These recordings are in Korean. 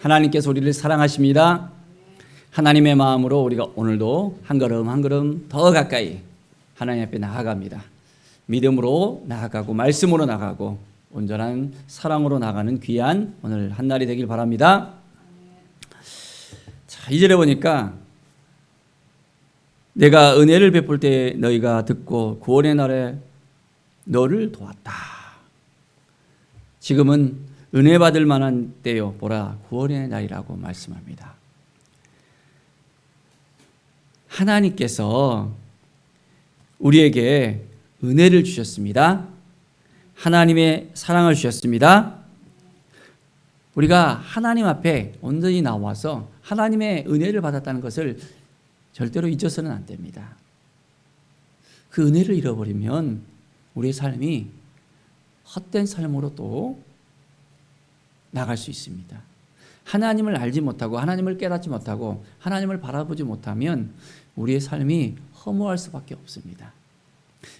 하나님께서 우리를 사랑하십니다. 하나님의 마음으로 우리가 오늘도 한 걸음 한 걸음 더 가까이 하나님 앞에 나아갑니다. 믿음으로 나아가고 말씀으로 나아가고 온전한 사랑으로 나가는 귀한 오늘 한 날이 되길 바랍니다. 자, 이절에 보니까 내가 은혜를 베풀 때 너희가 듣고 구원의 날에 너를 도왔다. 지금은 은혜 받을 만한 때요. 보라 구원의 날이라고 말씀합니다. 하나님께서 우리에게 은혜를 주셨습니다. 하나님의 사랑을 주셨습니다. 우리가 하나님 앞에 온전히 나와서 하나님의 은혜를 받았다는 것을 절대로 잊어서는 안 됩니다. 그 은혜를 잃어버리면 우리의 삶이 헛된 삶으로 또 나갈 수 있습니다. 하나님을 알지 못하고 하나님을 깨닫지 못하고 하나님을 바라보지 못하면 우리의 삶이 허무할 수밖에 없습니다.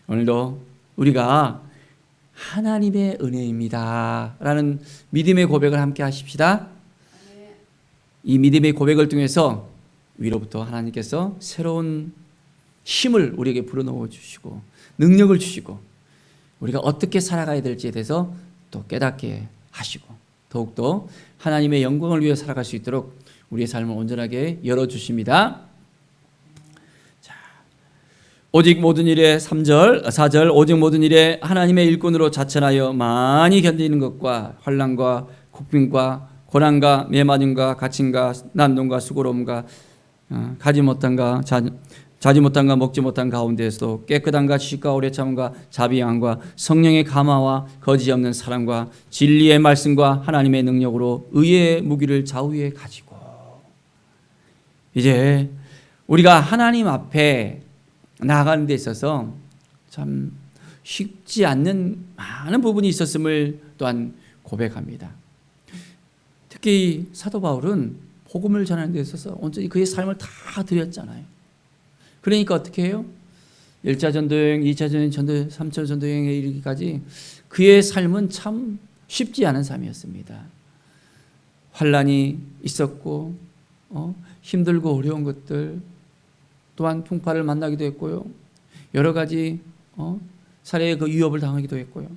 오늘도 우리가 하나님의 은혜입니다. 라는 믿음의 고백을 함께 하십시다. 이 믿음의 고백을 통해서 위로부터 하나님께서 새로운 힘을 우리에게 불어넣어 주시고 능력을 주시고 우리가 어떻게 살아가야 될지에 대해서 또 깨닫게 하시고 더욱더 하나님의 영광을 위해 살아갈 수 있도록 우리의 삶을 온전하게 열어 주십니다. 자. 오직 모든 일에 3절, 4절 오직 모든 일에 하나님의 일꾼으로 자천하여 많이 견디는 것과 환난과 국빈과 고난과 매맞음과 갇힘과 난동과 수고로움과 어, 가지 못한가 자, 자지 못한가 먹지 못한 가운데에서도 깨끗한가 지식과 오래 참음과 자비함과 성령의 감화와 거짓 없는 사랑과 진리의 말씀과 하나님의 능력으로 의의 무기를 좌우에 가지고 이제 우리가 하나님 앞에 나아가는 데 있어서 참 쉽지 않는 많은 부분이 있었음을 또한 고백합니다. 특히 사도 바울은 복음을 전하는 데 있어서 온전히 그의 삶을 다 드렸잖아요. 그러니까 어떻게 해요? 1차 전도여행, 2차 전도, 3차 전도여행에 이르기까지 그의 삶은 참 쉽지 않은 삶이었습니다. 환란이 있었고 어? 힘들고 어려운 것들 또한 풍파를 만나기도 했고요. 여러 가지 어? 살해의 그 위협을 당하기도 했고요.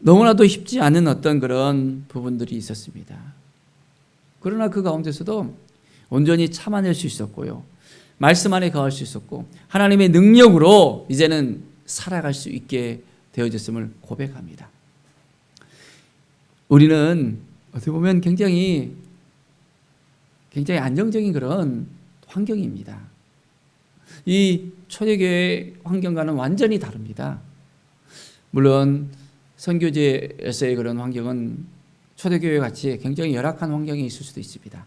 너무나도 쉽지 않은 어떤 그런 부분들이 있었습니다. 그러나 그 가운데서도 온전히 참아낼 수 있었고요. 말씀 안에 거할 수 있었고 하나님의 능력으로 이제는 살아갈 수 있게 되어졌음을 고백합니다. 우리는 어떻게 보면 굉장히 굉장히 안정적인 그런 환경입니다. 이 초대교회 환경과는 완전히 다릅니다. 물론 선교제에서의 그런 환경은 초대교회 같이 굉장히 열악한 환경이 있을 수도 있습니다.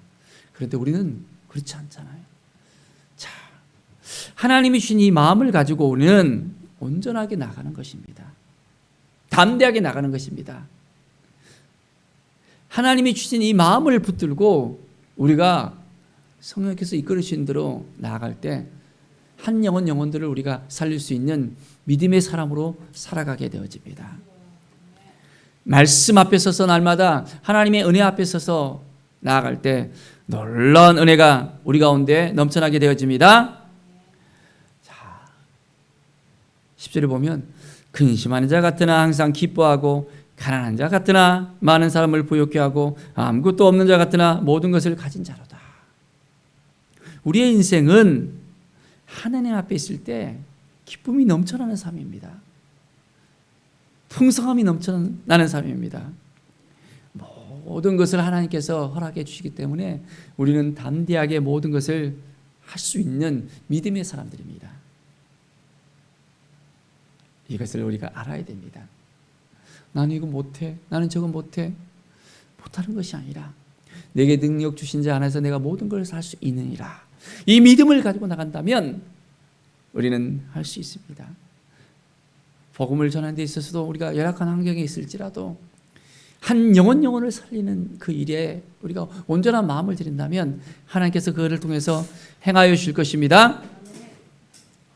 그런데 우리는 그렇지 않잖아요. 자, 하나님이 주신 이 마음을 가지고 우리는 온전하게 나가는 것입니다. 담대하게 나가는 것입니다. 하나님이 주신 이 마음을 붙들고 우리가 성령께서 이끌으신 대로 나아갈 때 한 영혼 영혼들을 우리가 살릴 수 있는 믿음의 사람으로 살아가게 되어집니다. 말씀 앞에 서서 날마다 하나님의 은혜 앞에 서서 나아갈 때 놀라운 은혜가 우리 가운데 넘쳐나게 되어집니다. 자, 10절에 보면 근심하는 자 같으나 항상 기뻐하고 가난한 자 같으나 많은 사람을 부욕케 하고 아무것도 없는 자 같으나 모든 것을 가진 자로다. 우리의 인생은 하나님 앞에 있을 때 기쁨이 넘쳐나는 삶입니다. 풍성함이 넘쳐나는 삶입니다. 모든 것을 하나님께서 허락해 주시기 때문에 우리는 담대하게 모든 것을 할 수 있는 믿음의 사람들입니다. 이것을 우리가 알아야 됩니다. 나는 이거 못해. 나는 저거 못해. 못하는 것이 아니라 내게 능력 주신 자 안에서 내가 모든 걸할수 있느니라. 이 믿음을 가지고 나간다면 우리는 할 수 있습니다. 복음을 전하는 데 있어서도 우리가 열악한 환경에 있을지라도 한 영혼 영혼을 살리는 그 일에 우리가 온전한 마음을 들인다면 하나님께서 그를 통해서 행하여 주실 것입니다.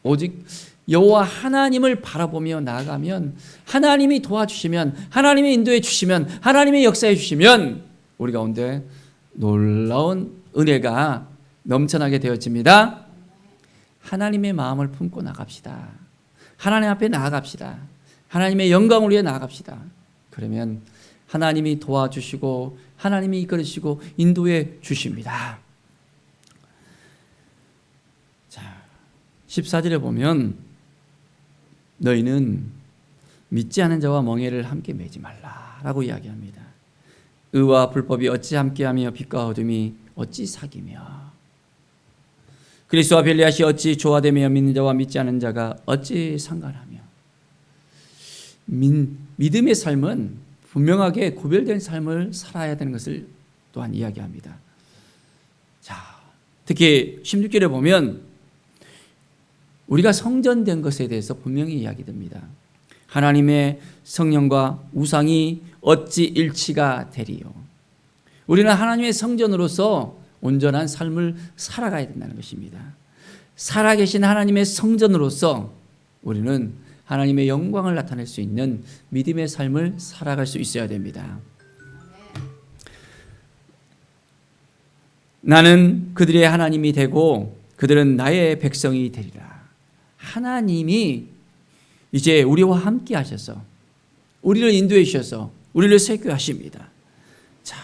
오직 여호와 하나님을 바라보며 나아가면 하나님이 도와주시면 하나님이 인도해 주시면 하나님의 역사해 주시면 우리 가운데 놀라운 은혜가 넘쳐나게 되어집니다. 하나님의 마음을 품고 나갑시다. 하나님 앞에 나아갑시다. 하나님의 영광을 위해 나아갑시다. 그러면 하나님이 도와주시고 하나님이 이끌으시고 인도해 주십니다. 자, 14절에 보면 너희는 믿지 않은 자와 멍해를 함께 매지 말라라고 이야기합니다. 의와 불법이 어찌 함께하며 빛과 어둠이 어찌 사귀며 그리스도와 벨리앗이 어찌 조화되며 믿는 자와 믿지 않은 자가 어찌 상관하며 민, 믿음의 삶은 분명하게 구별된 삶을 살아야 되는 것을 또한 이야기합니다. 자, 특히 16절에 보면 우리가 성전된 것에 대해서 분명히 이야기됩니다. 하나님의 성령과 우상이 어찌 일치가 되리요. 우리는 하나님의 성전으로서 온전한 삶을 살아가야 된다는 것입니다. 살아계신 하나님의 성전으로서 우리는 하나님의 영광을 나타낼 수 있는 믿음의 삶을 살아갈 수 있어야 됩니다. 나는 그들의 하나님이 되고 그들은 나의 백성이 되리라. 하나님이 이제 우리와 함께 하셔서 우리를 인도해 주셔서 우리를 세교하십니다. 자,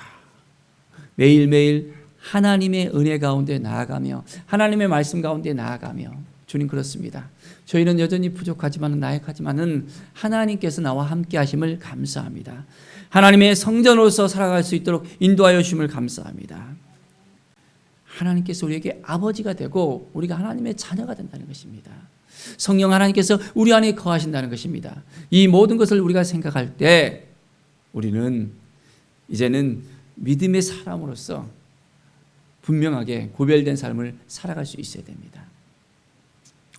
매일매일 하나님의 은혜 가운데 나아가며 하나님의 말씀 가운데 나아가며 주님 그렇습니다. 저희는 여전히 부족하지만 나약하지만은 하나님께서 나와 함께 하심을 감사합니다. 하나님의 성전으로서 살아갈 수 있도록 인도하여 주심을 감사합니다. 하나님께서 우리에게 아버지가 되고 우리가 하나님의 자녀가 된다는 것입니다. 성령 하나님께서 우리 안에 거하신다는 것입니다. 이 모든 것을 우리가 생각할 때 우리는 이제는 믿음의 사람으로서 분명하게 구별된 삶을 살아갈 수 있어야 됩니다.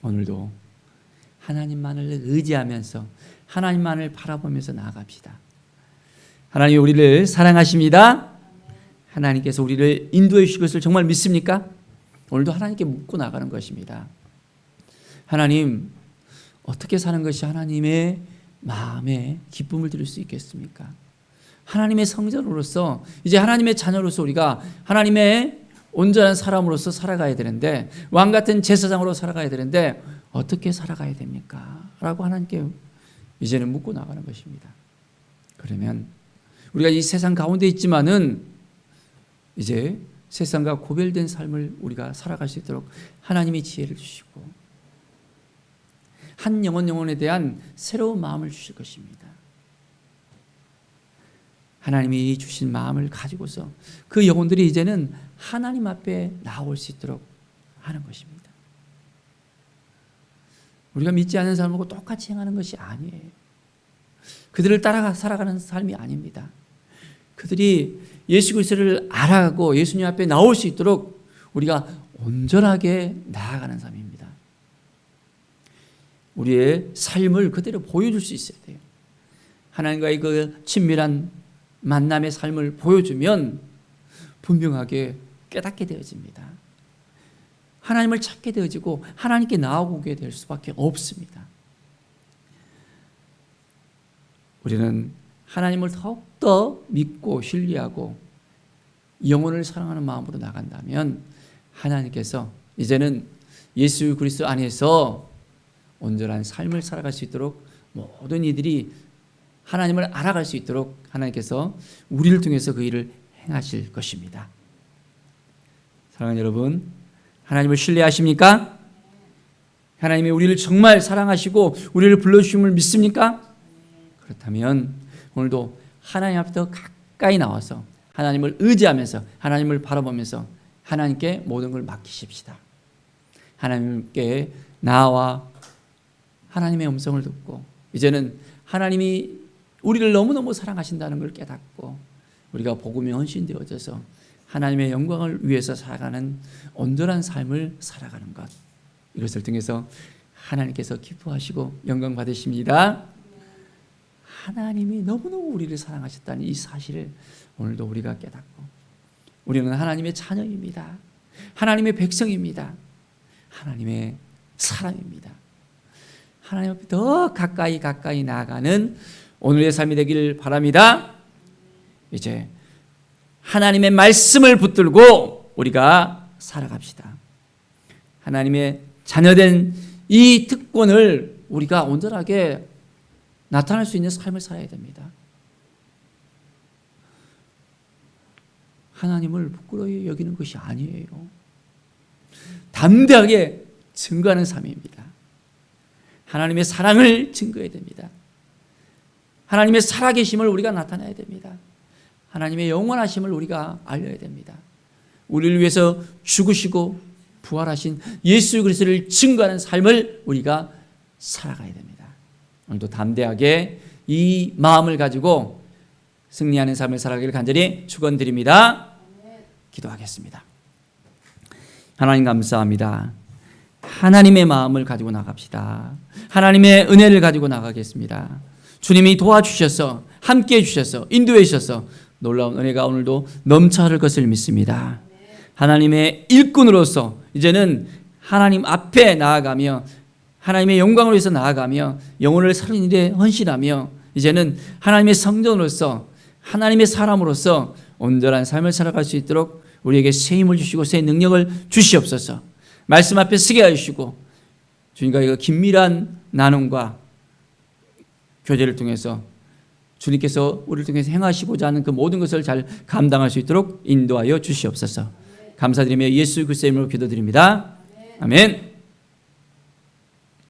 오늘도 하나님만을 의지하면서 하나님만을 바라보면서 나아갑시다. 하나님 우리를 사랑하십니다. 하나님께서 우리를 인도해 주실 것을 정말 믿습니까? 오늘도 하나님께 묻고 나가는 것입니다. 하나님 어떻게 사는 것이 하나님의 마음에 기쁨을 드릴 수 있겠습니까? 하나님의 성전으로서 이제 하나님의 자녀로서 우리가 하나님의 온전한 사람으로서 살아가야 되는데 왕 같은 제사장으로 살아가야 되는데 어떻게 살아가야 됩니까? 라고 하나님께 이제는 묻고 나가는 것입니다. 그러면 우리가 이 세상 가운데 있지만은 이제 세상과 고별된 삶을 우리가 살아갈 수 있도록 하나님이 지혜를 주시고 한 영혼 영혼에 대한 새로운 마음을 주실 것입니다. 하나님이 주신 마음을 가지고서 그 영혼들이 이제는 하나님 앞에 나올 수 있도록 하는 것입니다. 우리가 믿지 않는 사람하고 똑같이 행하는 것이 아니에요. 그들을 따라 살아가는 삶이 아닙니다. 그들이 예수 그리스도를 알아가고 예수님 앞에 나올 수 있도록 우리가 온전하게 나아가는 삶입니다. 우리의 삶을 그대로 보여줄 수 있어야 돼요. 하나님과의 그 친밀한 만남의 삶을 보여주면 분명하게 깨닫게 되어집니다. 하나님을 찾게 되어지고 하나님께 나아오게 될 수밖에 없습니다. 우리는 하나님을 더욱더 믿고 신뢰하고 영혼을 사랑하는 마음으로 나간다면 하나님께서 이제는 예수 그리스도 안에서 온전한 삶을 살아갈 수 있도록 모든 이들이 하나님을 알아갈 수 있도록 하나님께서 우리를 통해서 그 일을 행하실 것입니다. 사랑하는 여러분, 하나님을 신뢰하십니까? 하나님이 우리를 정말 사랑하시고 우리를 불러주심을 믿습니까? 그렇다면 오늘도 하나님 앞에 더 가까이 나와서 하나님을 의지하면서 하나님을 바라보면서 하나님께 모든 걸 맡기십시다. 하나님께 나와 하나님의 음성을 듣고 이제는 하나님이 우리를 너무너무 사랑하신다는 걸 깨닫고 우리가 복음에 헌신되어져서 하나님의 영광을 위해서 살아가는 온전한 삶을 살아가는 것 이것을 통해서 하나님께서 기뻐하시고 영광 받으십니다. 하나님이 너무너무 우리를 사랑하셨다는 이 사실을 오늘도 우리가 깨닫고 우리는 하나님의 자녀입니다. 하나님의 백성입니다. 하나님의 사람입니다. 하나님 앞에 더 가까이 가까이 나아가는 오늘의 삶이 되길 바랍니다. 이제 하나님의 말씀을 붙들고 우리가 살아갑시다. 하나님의 자녀된 이 특권을 우리가 온전하게 나타낼 수 있는 삶을 살아야 됩니다. 하나님을 부끄러이 여기는 것이 아니에요. 담대하게 증거하는 삶입니다. 하나님의 사랑을 증거해야 됩니다. 하나님의 살아계심을 우리가 나타내야 됩니다. 하나님의 영원하심을 우리가 알려야 됩니다. 우리를 위해서 죽으시고 부활하신 예수 그리스도를 증거하는 삶을 우리가 살아가야 됩니다. 오늘도 담대하게 이 마음을 가지고 승리하는 삶을 살아가기를 간절히 축원드립니다. 기도하겠습니다. 하나님 감사합니다. 하나님의 마음을 가지고 나갑시다. 하나님의 은혜를 가지고 나가겠습니다. 주님이 도와주셔서 함께 해주셔서 인도해 주셔서 놀라운 은혜가 오늘도 넘쳐 흐를 것을 믿습니다. 하나님의 일꾼으로서 이제는 하나님 앞에 나아가며 하나님의 영광을 위해서 나아가며 영혼을 살리는 일에 헌신하며 이제는 하나님의 성전으로서 하나님의 사람으로서 온전한 삶을 살아갈 수 있도록 우리에게 새 힘을 주시고 새 능력을 주시옵소서. 말씀 앞에 서게 하시고 주님과 이 긴밀한 나눔과 교제를 통해서 주님께서 우리를 통해서 행하시고자 하는 그 모든 것을 잘 감당할 수 있도록 인도하여 주시옵소서. 감사드리며 예수 그리스도의 이름으로 기도드립니다. 아멘.